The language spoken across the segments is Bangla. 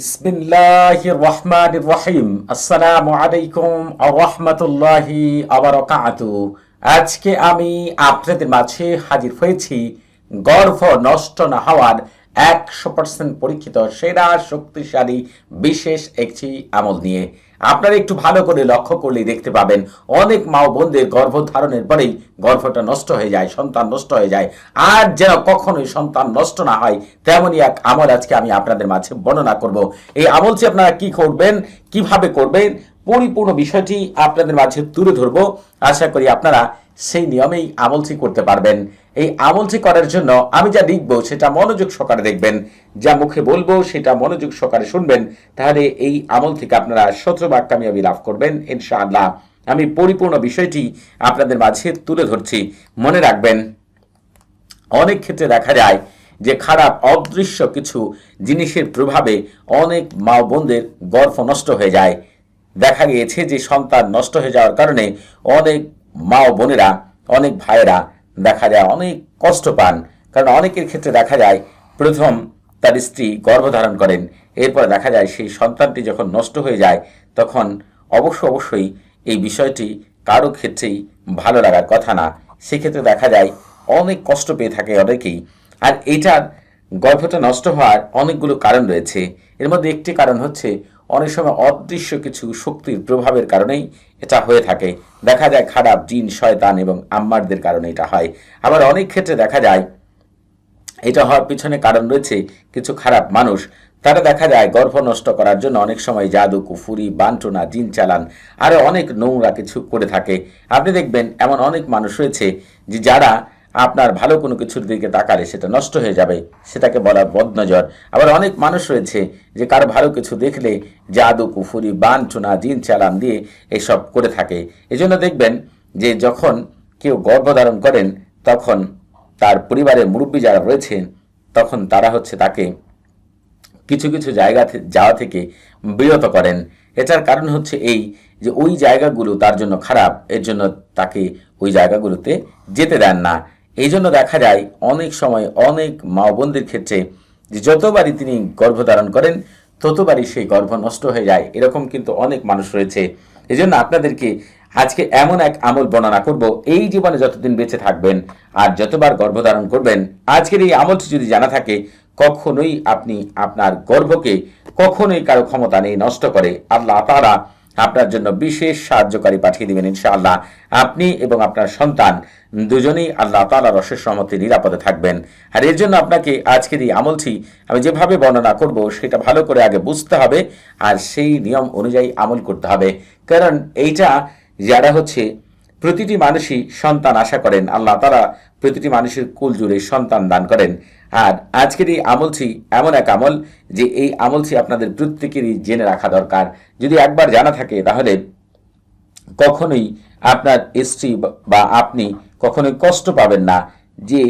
বিসমিল্লাহির রহমানির রহিম। আসসালামু আলাইকুম রহমতুল্লাহি আবার আজকে আমি আপনাদের মাঝে হাজির হয়েছি গর্ভ নষ্ট না হওয়ার একশো পার্সেন্ট পরীক্ষিত, সেরা, শক্তিশালী, বিশেষ একটি আমল নিয়ে। আপনারা একটু ভালো করে লক্ষ্য করলেই দেখতে পাবেন অনেক মা বোনদের গর্ভধারণের পরেই গর্ভটা নষ্ট হয়ে যায়, সন্তান নষ্ট হয়ে যায়। আর যেন কখনোই সন্তান নষ্ট না হয়, তেমনই এক আমল আজকে আমি আপনাদের মাঝে বর্ণনা করব। এই আমলটি আপনারা কি করবেন, কীভাবে করবেন, পরিপূর্ণ বিষয়টি আপনাদের মাঝে তুলে ধরবো। আশা করি আপনারা সেই নিয়মেই আমলটি করতে পারবেন। এই আমলটি করার জন্য আমি যা লিখব সেটা মনোযোগ সহকারে দেখবেন, যা মুখে বলব সেটা মনোযোগ সহকারে শুনবেন, তাহলে এই আমল থেকে আপনারা শত্রুবাক কামিয়াবি লাভ করবেন, ইনশাআল্লাহ। আমি পরিপূর্ণ বিষয়টি আপনাদের মাঝে তুলে ধরছি। মনে রাখবেন, অনেক ক্ষেত্রে দেখা যায় যে খারাপ, অদৃশ্য কিছু জিনিসের প্রভাবে অনেক মা বোনদের গর্ভ নষ্ট হয়ে যায়। দেখা গিয়েছে যে সন্তান নষ্ট হয়ে যাওয়ার কারণে অনেক মা বোনেরা, অনেক ভাইয়েরা দেখা যায় অনেক কষ্ট পান। কারণ অনেকের ক্ষেত্রে দেখা যায়, প্রথম তার স্ত্রী গর্ভধারণ করেন, এরপর দেখা যায় সেই সন্তানটি যখন নষ্ট হয়ে যায়, তখন অবশ্য অবশ্যই এই বিষয়টি কারও ক্ষেত্রেই ভালো লাগার কথা না। সেক্ষেত্রে দেখা যায়, অনেক কষ্ট পেয়ে থাকে অনেকেই। আর এটার গর্ভটা নষ্ট হওয়ার অনেকগুলো কারণ রয়েছে। এর মধ্যে একটি কারণ হচ্ছে, অনেক সময় অদৃশ্য কিছু শক্তির প্রভাবের কারণেই এটা হয়ে থাকে। দেখা যায় খারাপ জিন, শয়তান এবং আম্মারদের কারণে এটা হয়। আবার অনেক ক্ষেত্রে দেখা যায়, এটা হওয়ার পিছনে কারণ রয়েছে কিছু খারাপ মানুষ। তারা দেখা যায় গর্ভ নষ্ট করার জন্য অনেক সময় জাদু, কুফুরি বান্টনা জিন চালান আরও অনেক নোংরা কিছু করে থাকে। আপনি দেখবেন এমন অনেক মানুষ রয়েছে যে যারা আপনার ভালো কোনো কিছুর দিকে তাকালে সেটা নষ্ট হয়ে যাবে, সেটাকে বলা বদনজর। আবার অনেক মানুষ রয়েছে যে কারও ভালো কিছু দেখলে জাদু, কুফুরি বানচুনা জিন চালান দিয়ে এসব করে থাকে। এজন্য দেখবেন যে যখন কেউ গর্ভধারণ করেন, তখন তার পরিবারের মুরব্বী যারা রয়েছেন, তখন তারা হচ্ছে তাকে কিছু কিছু জায়গা যাওয়া থেকে বিরত করেন। এটার কারণ হচ্ছে এই যে ওই জায়গাগুলো তার জন্য খারাপ, এর জন্য তাকে ওই জায়গাগুলোতে যেতে দেন না। এই জন্য দেখা যায় অনেক সময় অনেক মা বোনদের ক্ষেত্রে যে যতবারই তিনি গর্ভধারণ করেন, ততবারই সেই গর্ভ নষ্ট হয়ে যায়। এরকম কিন্তু অনেক মানুষ রয়েছে। এই জন্য আপনাদেরকে আজকে এমন এক আমল বর্ণনা করব। এই জীবনে যতদিন বেঁচে থাকবেন আর যতবার গর্ভধারণ করবেন, আজকের এই আমলটি যদি জানা থাকে, কখনোই আপনি আপনার গর্ভকে কখনোই কারও ক্ষমতা নেই নষ্ট করে। আল্লাহ তারা আপনার জন্য বিশেষ সাহায্যকারী পাঠিয়ে দিবেন ইনশাআল্লাহ। আপনি এবং আপনার সন্তান দুজনেই আল্লাহ তালার রসের সম্মতি নিরাপদে থাকবেন। আর এর জন্য আপনাকে আজকের এই আমলটি আমি যেভাবে বর্ণনা করব, সেটা ভালো করে আগে বুঝতে হবে আর সেই নিয়ম অনুযায়ী আমল করতে হবে। কারণ এইটা যারা হচ্ছে প্রতিটি মানুষই সন্তান আশা করেন, আল্লাহ তারা প্রতিটি মানুষের কুল জুড়ে সন্তান দান করেন। আর আজকের এই আমলটি এমন এক আমল যে এই আমলটি আপনাদের প্রত্যেকেরই জেনে রাখা দরকার। যদি একবার জানা থাকে, তাহলে কখনোই আপনার স্ত্রী বা আপনি কখনোই কষ্ট পাবেন না যে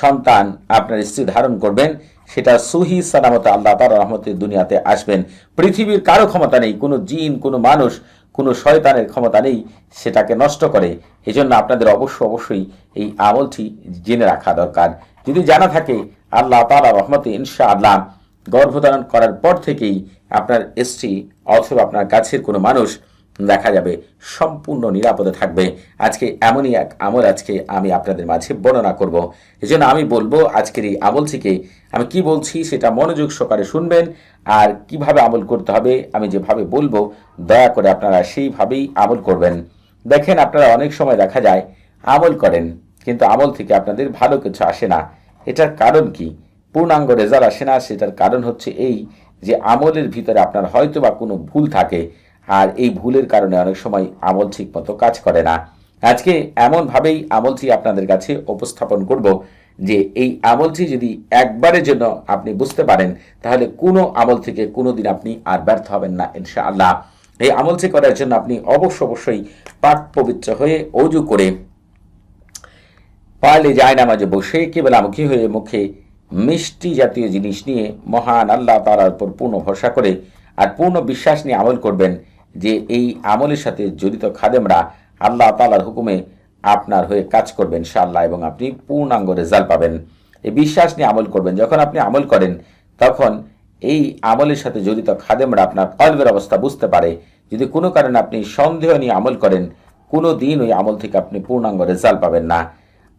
সন্তান আপনার স্ত্রী ধারণ করবেন, সেটা সহি সালামত আল্লাহ তার রহমতের দুনিয়াতে আসবেন। পৃথিবীর কারও ক্ষমতা নেই, কোনো জিন, কোনো মানুষ, কোনো শয়তানের ক্ষমতা নেই, সেটাকে নষ্ট করে। এজন্য আপনাদের অবশ্য অবশ্যই এই আমলটি জেনে রাখা দরকার। যদি জানা থাকে আল্লাহ তালা রহমতে ইনশা আল্লাহ গর্ভধারণ করার পর থেকেই আপনার স্ত্রী অথবা আপনার কাছের কোনো মানুষ দেখা যাবে সম্পূর্ণ নিরাপদে থাকবে। আজকে এমনই এক আমল আজকে আমি আপনাদের মাঝে বর্ণনা করব। এই জন্য আমি বলব আজকের এই আমল থেকে আমি কি বলছি সেটা মনোযোগ সহকারে শুনবেন আর কীভাবে আমল করতে হবে আমি যেভাবে বলব, দয়া করে আপনারা সেইভাবেই আমল করবেন। দেখেন আপনারা অনেক সময় দেখা যায় আমল করেন, কিন্তু আমল থেকে আপনাদের ভালো কিছু আসে না। এটার কারণ কি? পূর্ণাঙ্গ রেজাল্ট আসে না, সেটার কারণ হচ্ছে এই যে আমলের ভিতরে আপনার হয়তো বা কোনো ভুল থাকে, আর এই ভুলের কারণে অনেক সময় আমল ঠিক মতো কাজ করে না। আজকে এমনভাবেই আমলটি আপনাদের কাছে উপস্থাপন করব যে এই আমলটি যদি একবারের জন্য আপনি বুঝতে পারেন, তাহলে কোনো আমল থেকে কোনো দিন আপনি আর ব্যর্থ হবেন না, ইনশাআল্লাহ। এই আমলটি করার জন্য আপনি অবশ্য অবশ্যই পাক পবিত্র হয়ে অজু করে পারলে যায় নামাজে বসে কেবলামুখী হয়ে মুখে মিষ্টি জাতীয় জিনিস নিয়ে মহান আল্লাহ তালার উপর পূর্ণ ভরসা করে আর পূর্ণ বিশ্বাস নিয়ে আমল করবেন যে এই আমলের সাথে জড়িত খাদেমরা আল্লাহ তালার হুকুমে আপনার হয়ে কাজ করবেন ইনশাআল্লাহ এবং আপনি পূর্ণাঙ্গ রেজাল্ট পাবেন। এই বিশ্বাস নিয়ে আমল করবেন। যখন আপনি আমল করেন, তখন এই আমলের সাথে জড়িত খাদেমরা আপনার কলবের অবস্থা বুঝতে পারে। যদি কোনো কারণে আপনি সন্দেহ নিয়ে আমল করেন, কোনো দিন ওই আমল থেকে আপনি পূর্ণাঙ্গ রেজাল্ট পাবেন না।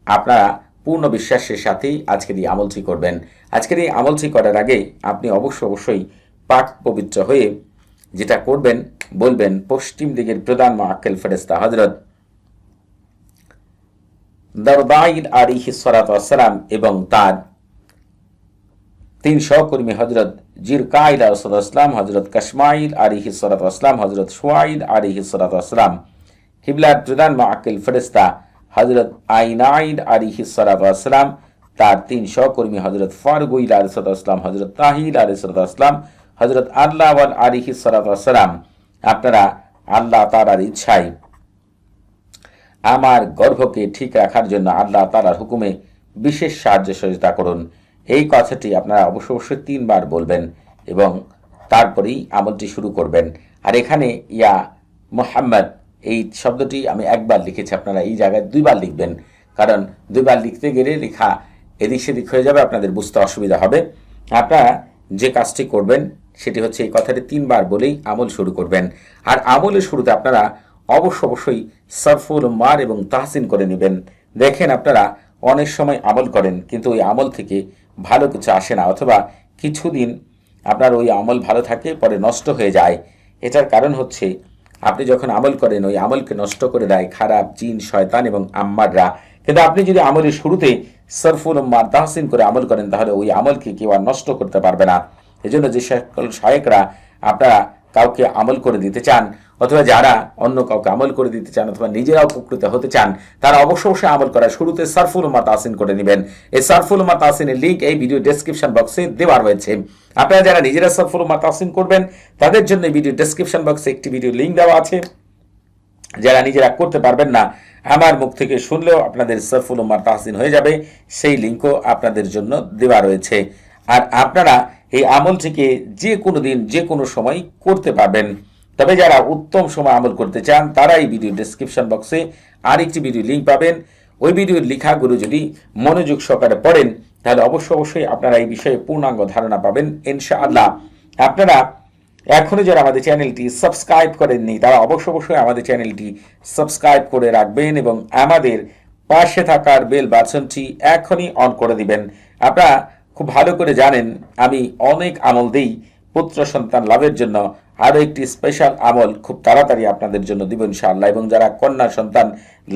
আপনারা পূর্ণ বিশ্বাসের সাথেই আজকের এই আমলটি করবেন। আজকের এই আমলটি করার আগে আপনি অবশ্য অবশ্যই পাক পবিত্র হয়ে যেটা করবেন, বলবেন, পশ্চিম দিকের প্রধান মাক্কেল ফেরেস্তা হজরত দরদাইল আলিহি সালাম এবং তার তিন সহকর্মী হজরত জিরকাইল আসলাম হজরত কাশমাইল আলিহি সালাম হজরত সোয়াইল আলিহি সালাম কিবলার প্রধান মাক্কেল ফেরেস্তা হজরত আইনাইল আলিহি সালাম তার তিন সহকর্মী হজরত ফারগুইল আলিসাল্লাম হজরত তাহিল আলিসাল্লাম হজরত আল্লাহ আলিহি সালাম আপনারা আল্লাহ তালার ইচ্ছায় আমার গর্ভকে ঠিক রাখার জন্য আল্লাহ তালার হুকুমে বিশেষ সাহায্য সহযোগিতা করুন। এই কথাটি আপনারা অবশ্য অবশ্যই তিনবার বলবেন এবং তারপরেই আমলটি শুরু করবেন। আর এখানে ইয়া মোহাম্মদ এই শব্দটি আমি একবার লিখেছি, আপনারা এই জায়গায় দুইবার লিখবেন। কারণ দুইবার লিখতে গেলে লেখা এদিক সেদিক হয়ে যাবে, আপনাদের বুঝতে অসুবিধা হবে। আপনারা যে কাজটি করবেন, সেটি হচ্ছে এই কথাটি তিনবার বলেই আমল শুরু করবেন। আর আমলের শুরুতে আপনারা অবশ্য অবশ্যই সরফুল মার এবং তাহসিন করে নেবেন। দেখেন আপনারা অনেক সময় আমল করেন, কিন্তু ওই আমল থেকে ভালো কিছু আসে না, অথবা কিছুদিন আপনার ওই আমল ভালো থাকে, পরে নষ্ট হয়ে যায়। এটার কারণ হচ্ছে আপনি যখন আমল করেন, ওই আমলকে নষ্ট করে দেয় খারাপ জিন, শয়তান এবং আম্মাররা। কিন্তু আপনি যদি আমলের শুরুতে সরফুল উম্মার তাহসিন করে আমল করেন, তাহলে ওই আমলকে কেউ আর নষ্ট করতে পারবে না। এজন্য যে সকল শায়েকরা আপনারা কাউকে আমল করে দিতে চান অথবা যারা অন্য কাউকে আমল করে দিতে চান অথবা নিজেরা উপকৃত হতে চান, তারা অবশ্য অবশ্যই আমল করার শুরুতে সারফুল উমা তাসিন করে নেবেন। এই সারফুল উমা তাসিনের লিঙ্ক এই ভিডিও ডেসক্রিপশন বক্সে দেওয়া রয়েছে। আপনারা যারা নিজেরা সারফুল উমা তাসিন করবেন, তাদের জন্য ভিডিও ডেসক্রিপশন বক্সে একটি ভিডিও লিঙ্ক দেওয়া আছে। যারা নিজেরা করতে পারবেন না, আমার মুখ থেকে শুনলেও আপনাদের সরফুল উমার তাহসিন হয়ে যাবে। সেই লিঙ্কও আপনাদের জন্য দেওয়া রয়েছে। আর আপনারা এই আমলটিকে যে কোনো দিন, যে কোনো সময় করতে পারবেন। তবে যারা উত্তম সময় আমল করতে চান তারা এই ভিডিও ডেসক্রিপশন বক্সে আরেকটি ভিডিও লিঙ্ক পাবেন। ওই ভিডিওর লেখাগুলো যদি মনোযোগ সহকারে পড়েন, তাহলে অবশ্যই অবশ্যই আপনারা এই বিষয়ে পূর্ণাঙ্গ ধারণা পাবেন, ইনশাআল্লাহ। আপনারা এখনও যারা আমাদের চ্যানেলটি সাবস্ক্রাইব করেননি, তারা অবশ্য অবশ্যই আমাদের চ্যানেলটি সাবস্ক্রাইব করে রাখবেন এবং আমাদের পাশে থাকার বেল বাটনটি এখনই অন করে দিবেন। আপনারা খুব ভালো করে জানেন, আমি অনেক আমল দিই। পুত্র সন্তান লাভের জন্য আরও একটি স্পেশাল আমল খুব তাড়াতাড়ি আপনাদের জন্য দিব ইনশাআল্লাহ এবং যারা কন্যা সন্তান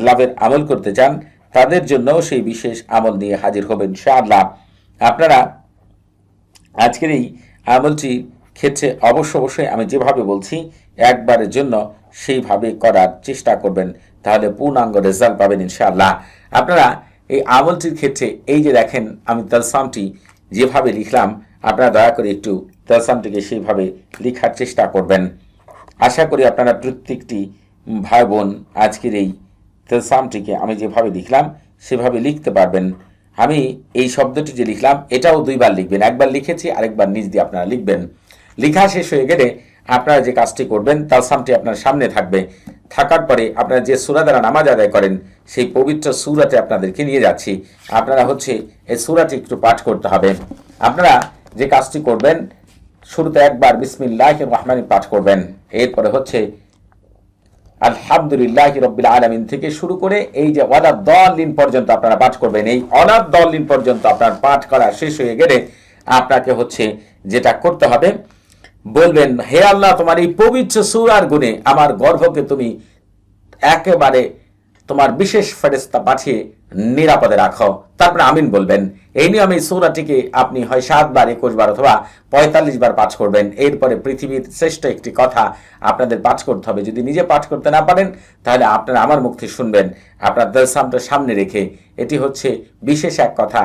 লাভের আমল করতে চান, তাদের জন্যও সেই বিশেষ আমল নিয়ে হাজির হবেন ইনশাআল্লাহ। আপনারা আজকের এই আমলটি ক্ষেত্রে অবশ্য অবশ্যই আমি যেভাবে বলছি, একবারের জন্য সেইভাবে করার চেষ্টা করবেন, তাহলে পূর্ণাঙ্গ রেজাল্ট পাবেন ইনশাআল্লাহ। আপনারা এই আমলটির ক্ষেত্রে এই যে দেখেন, আমি তালসামটি যেভাবে লিখলাম আপনারা দয়া করে একটু তালসামটিকে সেইভাবে লেখার চেষ্টা করবেন। আশা করি আপনারা প্রত্যেকটি ভাই বোন আজকের এই তেলসামটিকে আমি যেভাবে লিখলাম, সেভাবে লিখতে পারবেন। আমি এই শব্দটি যে লিখলাম, এটাও দুইবার লিখবেন। একবার লিখেছি, আরেকবার নিজ দিয়ে আপনারা লিখবেন। লেখা শেষ হয়ে গেলে আপনারা যে কাজটি করবেন, তালসামটি আপনার সামনে থাকবে। থাকার পরে আপনারা যে সুরা দ্বারা নামাজ আদায় করেন, সেই পবিত্র সুরাতে আপনাদেরকে নিয়ে যাচ্ছি। আপনারা হচ্ছে এই সুরাটি একটু পাঠ করতে হবে। আপনারা যে কাজটি করবেন, শুরুতে একবার বিসমিল্লাহ রহমানি পাঠ করবেন। এরপরে হচ্ছে আলহামদুলিল্লাহ রব্বিল আলমিন থেকে শুরু করে এই যে অনাদ দলিন পর্যন্ত আপনারা পাঠ করবেন, এই অনাদ দলিন পর্যন্ত আপনার পাঠ করা শেষ হয়ে গেলে আপনাকে হচ্ছে যেটা করতে হবে, বলবেন, হে আল্লাহ, তোমার এই পবিত্র সুরার গুণে আমার গর্ভকে তুমি একেবারে তোমার বিশেষ ফেরেস্তা পাঠিয়ে নিরাপদে রাখো। তারপরে আমিন বলবেন, এই নিয়মে সৌরাটিকে আপনি হয় সাতবার একুশ বার অথবা পঁয়তাল্লিশ বার পাঠ করবেন। এরপরে পৃথিবীর শ্রেষ্ঠ একটি কথা আপনাদের পাঠ করতে হবে। যদি নিজে পাঠ করতে না পারেন, তাহলে আপনারা আমার থেকে শুনবেন। আপনার দলসামটা সামনে রেখে, এটি হচ্ছে বিশেষ এক কথা,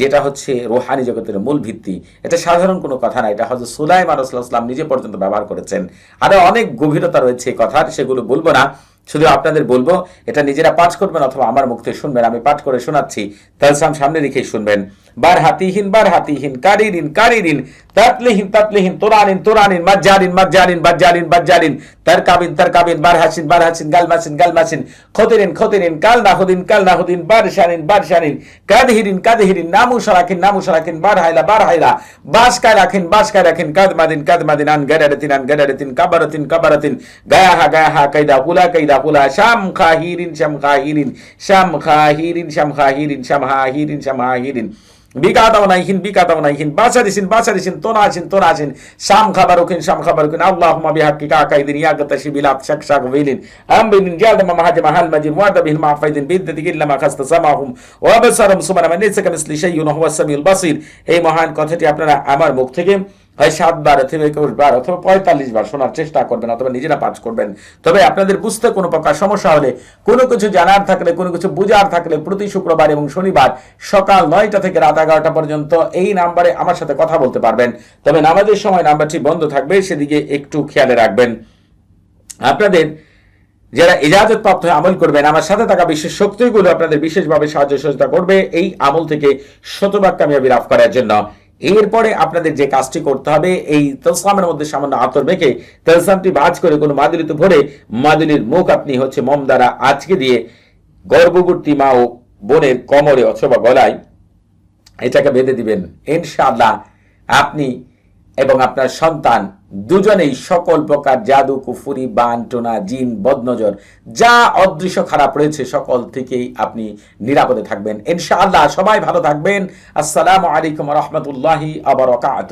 যেটা হচ্ছে রোহানি জগতের মূল ভিত্তি। এটা সাধারণ কোনো কথা না, এটা হজরত সুলাইম আরসলাম নিজে পর্যন্ত ব্যবহার করেছেন। আরও অনেক গভীরতা রয়েছে এই কথার, সেগুলো বলব না। শুধু আপনাদের বলব, এটা নিজেরা পাঠ করবেন অথবা আমার থেকে শুনবেন, আমি পাঠ করে শোনাচ্ছি। তালসাম সামনে রেখেই শুনবেন। বারহাতিহিন বারহাতিহিন, কারিরিন কারিরিন, তাতলিহিন তাতলিহিন, তোরানিন তোরানিন, মাজ্জারিন মাজ্জারিন, বাজ্জারিন বাজ্জারিন, তারকাবিন তারকাবিন, বারহাসিন বারহাসিন, গালমাসিন গালমাসিন, খতিরিন খতিরিন কাল নাহুদিন কাল নাহুদিন বারশানিন বারশানিন, কাদহিরিন কাদহিরিন, নামুশরাকিন নামুশরাকিন, বারহাইলা বারহাইলা বাসকায় রাখিন বাসকায় রাখিন কাদমাদিন কাদমাদিন আন গাদারাতিন আন গাদারাতিন কাবারাতিন কাবারাতিন, গায়াহা গায়াহা, কাইদা, হুলা কাইদা, হুলা শাম খাহিরিন শাম খাহিরিন শাম খাহিরিন শাম খাহিরিন শাম হাহিরিন শাম হাহিরিন বিকাতাও নাইহিন বিকাতাও নাইহিন বাসা দিছিন বাসা দিছিন তোনা আছেন তোনা আছেন শাম খাবার উখিন শাম খাবার উখিন আল্লাহুম্মা বিহাক্কি কাকাইদিন ইয়াগাতা শিবিলাত শাক শাক ওয়াইলিন জালদ মা মাহাজ মাহাল মাজিন ওয়াদা বিহিল মাফাইদিন বিদ্দাতি ইল্লা মা খাস্তা সামাহুম ওয়া বাসারুম সুমানা মানিসা কামিসলি শাইউন, হুয়া সামিউল বাসির। এই মহান কথাটি আপনারা আমার মুখ থেকে হয় সাতবার একুশ বার অথবা পঁয়তাল্লিশ বার শোনার চেষ্টা করবেন অথবা নিজেরা পাঠ করবেন। তবে আপনাদের বুঝতে কোনো প্রকার সমস্যা হলে, কোনো কিছু জানার থাকলে, কোনো কিছু বুঝার থাকলে প্রতি শুক্রবার এবং শনিবার সকাল নয়টা থেকে রাত এগারোটা পর্যন্ত এই নাম্বারে আমার সাথে কথা বলতে পারবেন। তবে নামাজের সময় নাম্বারটি বন্ধ থাকবে, সেদিকে একটু খেয়ালে রাখবেন। আপনাদের যারা ইজাজত প্রাপ্ত হয়ে আমল করবেন, আমার সাথে থাকা বিশেষ শক্তিগুলো আপনাদের বিশেষভাবে সাহায্য সহযোগিতা করবে এই আমল থেকে শতভাগ কামিয়াবি লাভ করার জন্য। এরপরে আপনাদের যে কাজটি করতে হবে, এই তেলসামের মধ্যে সামান্য আতর মেখে তেলসামটি ভাজ করে কোনো মাদুলিতে ভরে মাদুলির মুখ আপনি হচ্ছে মম দ্বারা আজকে দিয়ে গর্ভবর্তী মা ও বোনের কমরে অথবা গলায় এটাকে বেঁধে দিবেন। ইনশাআল্লাহ আপনি এবং আপনার সন্তান দুজনেই সকল প্রকার জাদু, কুফুরি বান টোনা জিন, বদনজর, যা অদৃশ্য খারাপ রয়েছে, সকল থেকেই আপনি নিরাপদে থাকবেন। ইনশাআল্লাহ, সবাই ভালো থাকবেন। আসসালামু আলাইকুম রহমতুল্লাহি আবরকাত